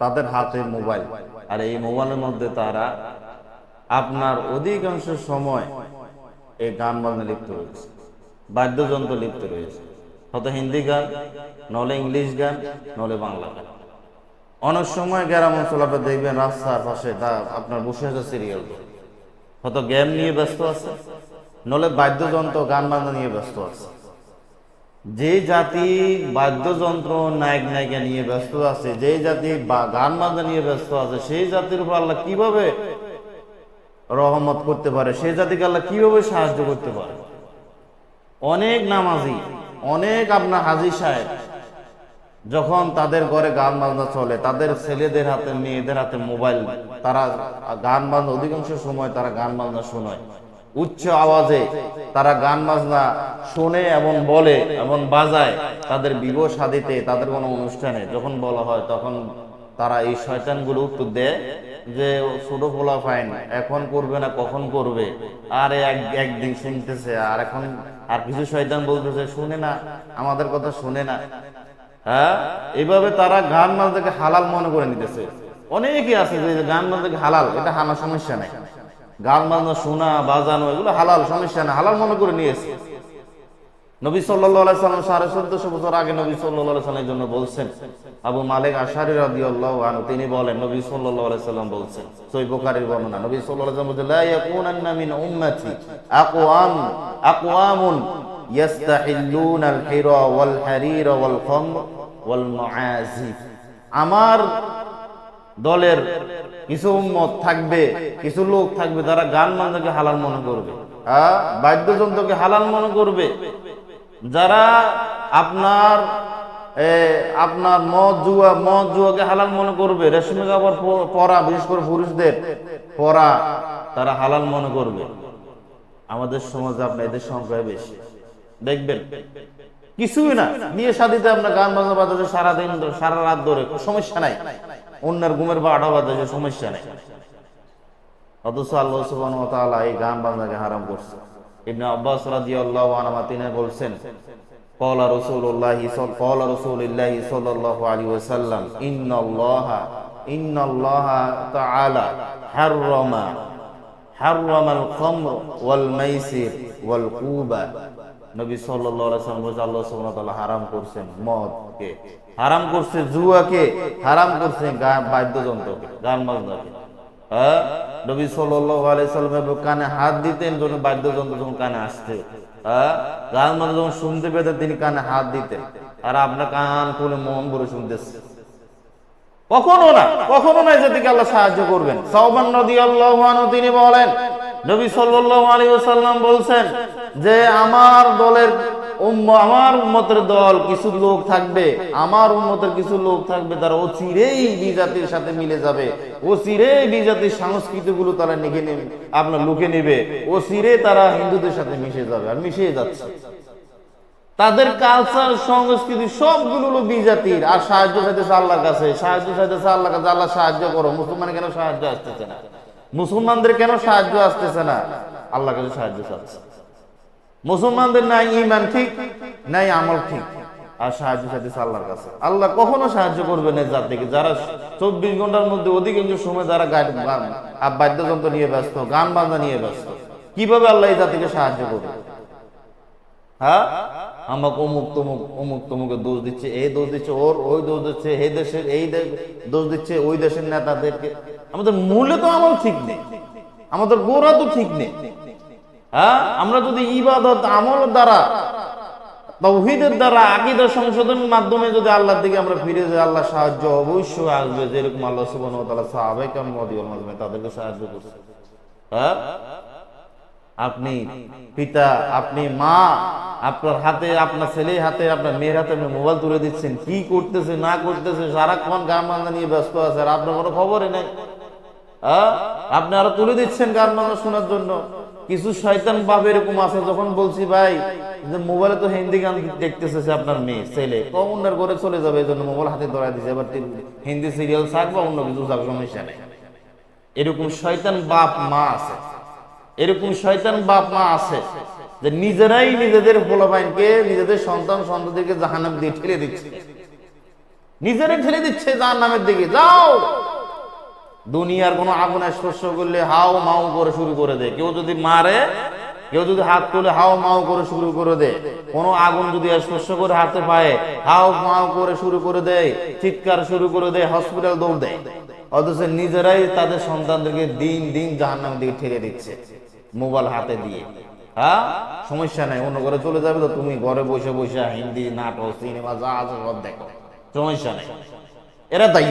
তাদের হাতে মোবাইল। আর এই মোবাইলের মধ্যে তারা আপনার অধিকাংশ সময় এই গান বাজনা লিপ্ত রয়েছে, বাদ্যযন্ত্র লিপ্ত রয়েছে। হয়তো হিন্দি গান, নলে ইংলিশ গান, নলে বাংলা গান। অনেক সময় গ্রাম অঞ্চল আপনি দেখবেন রাস্তার পাশে আপনার বসে আছে সিরিয়াল হয়তো গেম নিয়ে ব্যস্ত আছে, নলে বাদ্যযন্ত্র, গান বাজনা নিয়ে ব্যস্ত আছে। যে জাতি বাদ্যযন্ত্র নায়ক নায়িকা নিয়ে ব্যস্ত আছে, যে জাতি গান বাজনা নিয়ে ব্যস্ত আছে, সেই জাতির উপর আল্লাহ কীভাবে রহমত করতে পারে? সেই জাতিকে আল্লাহ কীভাবে সাহায্য করতে পারে? অনেক নামাজি, অনেক আপনার হাজি সাহেব যখন তাদের ঘরে গান বাজনা চলে, তাদের ছেলেদের হাতে, মেয়েদের হাতে মোবাইল, তারা গান বাজনা, অধিকাংশ সময় তারা গান বাজনা শোনায়। উচ্চ আওয়াজে তারা গান বাজনা শোনে এবং বলে এবং বাজায়। তাদের বিবাহ শাদিতে তাদের কোনো অনুষ্ঠানে যখন বলা হয় তখন তারা এই শয়তানগুলো উত্তর দেয় যে, ছোট পোলা ফাইন এখন করবে না, কখন করবে? আর এক, একদিন শুনতেছে, আর এখন আর কিছু শয়তান বলতেছে, শুনে না, আমাদের কথা শুনে না। হ্যাঁ? এইভাবে তারা গান বাজনাকে হালাল মনে করে নিতেছে। অনেকেই আছে যে গান বাজনাকে হালাল, এটা হানা সমস্যা নাই। গান বাজনা, শোনা, বাজানো, এগুলো হালাল, সমস্যা না হালাল মনে করে নিয়েছে। নবী সাল্লাহ সাল্লাম সাড়ে চোদ্দশো বছর আগে নবী সাল্লাহ সাল্লামের জন্য বলছেন, আবু মালিক আশারি রাদি আল্লাহ তিনি বলেন, নবী সাল্লাহ সাল্লাম বলছেন, সই বোকারির বর্ণনা, নবী সাল্লাহ সাল্লাম বলছেন, লা ইয়াকুনান্না মিন উম্মতি আকওয়াম, আকওয়ামুন ওয়াল ওয়াল আমার দলের কিছু উম্মত থাকবে, কিছু লোক থাকবে, তারা গান বাজনাকে হালাল মনে করবে। হ্যাঁ? বাদ্যযন্ত্রকে হালাল মনে করবে। যারা আপনার আপনার মদ জুয়া, মদ জুয়াকে হালাল মনে করবে, রেশমি কাপড় পরা, বিশেষ করে পুরুষদের পরা, তারা হালাল মনে করবে। আমাদের সমাজে আপনার এদের সংখ্যা বেশি। দেখবেন, কিছুই না। বিয়ে শাদিতে আপনার গান বাজনা বাজাতে সারাদিন সারা রাত ধরে সমস্যা নাই। অন্যের ঘুমের বাড়া বাজাতে সমস্যা নাই অথচ আল্লাহ সুবহানাহু ওয়া তাআলা এই গান বাজনাকে হারাম করছে ইবনে আব্বাস রাদিয়াল্লাহু আনহু তিনি বলছেন قال رسول الله صلى قال رسول الله صلى الله عليه وسلم ان الله ان الله تعالى حرم حرم الخمر والميسر والقوبة নবী সাল্লাল্লাহু আলাইহি ওয়াসাল্লাম বলেছেন আল্লাহ সুবহানাহু ওয়া তাআলা হারাম করছেন মদকে হারাম করছে জুয়াকে, হারাম করছে বাদ্যযন্ত্রকে, গান বাজনাকে। হ্যাঁ? নবী সাল্লামের কানে হাত দিতেন যখন বাদ্যযন্ত্র যখন কানে আসতে হ্যাঁ? গান বাজনা যখন শুনতে পেতেন, তিনি কানে হাত দিতেন। আর আপনার কান খুলে মন শুনতেছে। কখনো না কখনো না যেদিকে আল্লাহ সাহায্য করবেন। সাউবান রাদিয়াল্লাহু আনহু, তিনি বলেন, নবী ওয়াসাল্লাম বলছেন যে, আমার দলের আমার উম্মতের দল কিছু লোক থাকবে, আমার উম্মতের কিছু লোক থাকবে, তারা অচিরেই বিজাতির সাথে মিলে যাবে, অচিরেই বিজাতির সংস্কৃতি গুলো তারা নিকে নেবে, আপনার লুকে নেবে অচিরে তারা হিন্দুদের সাথে মিশে যাবে আর মিশে যাচ্ছে। তাদের কালচার সংস্কৃতি সবগুলো হলো বিজাতির, আর সাহায্য চাইতেছে আল্লাহর কাছে, সাহায্য চাইতেছে আল্লাহ কাছে, আল্লাহ সাহায্য করো মুসলমান কেন সাহায্য আসতেছে না? মুসলমানদের কেন সাহায্য আসতেছে না? আল্লাহ কাছে সাহায্য চাচ্ছে। মুসলমানদের নাই ইমান ঠিক নাই আমল ঠিক। আর সাহায্য চাইতেছে আল্লাহর কাছে। আল্লাহ কখনো সাহায্য করবে না জাতিকে যারা চব্বিশ ঘণ্টার মধ্যে অধিকাংশ সময় যারা গান বাদ্যযন্ত্র নিয়ে ব্যস্ত, গান বাজনা নিয়ে ব্যস্ত, কীভাবে আল্লাহ এই জাতিকে সাহায্য করবে? হ্যাঁ? আমাকে অমুক তমুক, অমুক তমুকে দোষ দিচ্ছে, এই দোষ দিচ্ছে, ওর ওই দোষ দিচ্ছে এই দেশের, এই দোষ দিচ্ছে, ওই দেশের নেতাদেরকে। আমাদের মূলে তো আমল ঠিক নেই। আমাদের গোড়া তো ঠিক নেই। হ্যাঁ? আমরা যদি ইবাদত, আমল দ্বারা, তৌহিদের দ্বারা আকিদার সংশোধনের মাধ্যমে যদি আল্লাহর দিকে আমরা ফিরে যাই, আল্লাহ সাহায্য অবশ্যই আসবে, যেরকম আল্লাহ সুবহানাহু ওয়া তাআলা সাহাবায়ে মদিউল মাধ্যমে তাদেরকে সাহায্য করছে। হ্যাঁ? আপনি পিতা, আপনি মা, আপনার হাতে, আপনার ছেলে হাতে, আপনার মেয়ের হাতে আপনি মোবাইল তুলে দিচ্ছেন, কি করতেছে, না করতেছে, সারাক্ষণ গান বাজনা নিয়ে ব্যস্ত আছে, আর আপনার কোনো খবরই নেই। হ্যাঁ? আপনি আরও তুলে দিচ্ছেন গান শোনার জন্য। কিছু শয়তান বাপ এরকম আছে, যখন বলছি, ভাই মোবাইলে তো হিন্দি গান দেখতেছে আপনার মেয়ে, ছেলে কমনের ঘরে চলে যাবে এই মোবাইল হাতে ধরা দিচ্ছে এবার হিন্দি সিরিয়াল থাক বা অন্য কিছু থাক সমস্যা নেই। এরকম শয়তান বাপ মা আছে। এরকম শয়তান বাপ মা আছে যে নিজেরাই নিজেদের ফলাফাইনকে নিজেদের সন্তান সন্ততিকে জাহান্নাম দিয়ে ঠেলে দিচ্ছে। নিজেরাই ঠেলে দিচ্ছে যার নামের দিকে, যাও! দুনিয়ার কোনো আগুনে স্পর্শ করলে হাও মাও করে শুরু করে দেয় কেউ যদি মারে, কেউ যদি হাত তুলে, হাও মাও করে শুরু করে দে। কোনো আগুন যদি স্পর্শ করে হাতে পায়ে, হাও মাও করে শুরু করে দেয় চিৎকার শুরু করে দেয় হসপিটাল দৌড় দেয় অথচ নিজেরাই তাদের সন্তানদেরকে দিন দিন জাহান্নামের দিকে ঠেলে দিচ্ছে, মোবাইল হাতে দিয়ে। হ্যাঁ? সমস্যা নাই, অন্য ঘরে চলে যাবে তো তুমি ঘরে বসে বসে হিন্দি, নাটক, সিনেমা, যা আছে সব দেখো। সমস্যা নেই। এরা দায়ী।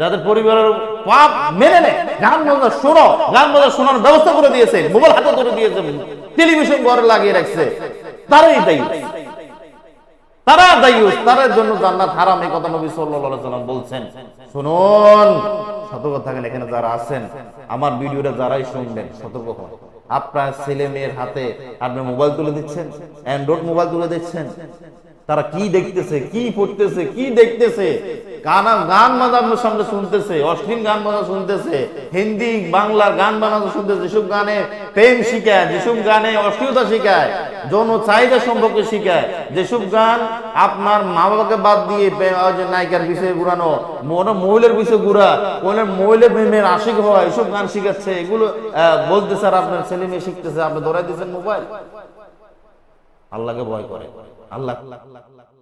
যাদের পরিবারের পাপ মেনে নেয়, গান বাজনা শোনো, গান বাজনা শোনার ব্যবস্থা করে দিয়েছে, মোবাইল হাতে ধরে দিয়েছে, টেলিভিশন ঘরে লাগিয়ে রাখছে। তারাই দায়ী। তারা দায়ী, তাদের জন্য জান্নাত হারাম, এই কথা নবী সাল্লাল্লাহু আলাইহি সাল্লাম বলছেন। শুনুন, সতর্ক থাকেন এখানে যারা আছেন। আমার ভিডিওটা যারাই শুনবেন, সতর্ক হন। আপনার ছেলে মেয়ের হাতে আপনি মোবাইল তুলে দিচ্ছেন, অ্যান্ড্রয়েড মোবাইল তুলে দিচ্ছেন। তারা কি দেখতেছে, কি পড়তেছে, কি দেখতেছে? গান গান আপনার সামনে শুনতেছে, অশ্লীল গান বাজা শুনতেছে, হিন্দি, বাংলার গান বাজনা শুনতেছে, যেসব গানে প্রেম শিখায়, যেসব গানে অশ্লীলতা শিখায়, যৌন চাহিদা সম্পর্কে শিখায়, যেসব গান আপনার মা বাবাকে বাদ দিয়ে নায়িকার বিষয়ে ঘুরানো মহিলার বিষয়ে ঘুরা কোন মহিলা প্রেমের আশিক হয় এসব গান শিখাচ্ছে, এগুলো বলতেছে আর আপনার ছেলে মেয়ে শিখতেছে, আপনি ধরাই দিচ্ছেন মোবাইল? আল্লাহকে ভয় করে। আল্লাহ আল্লাহ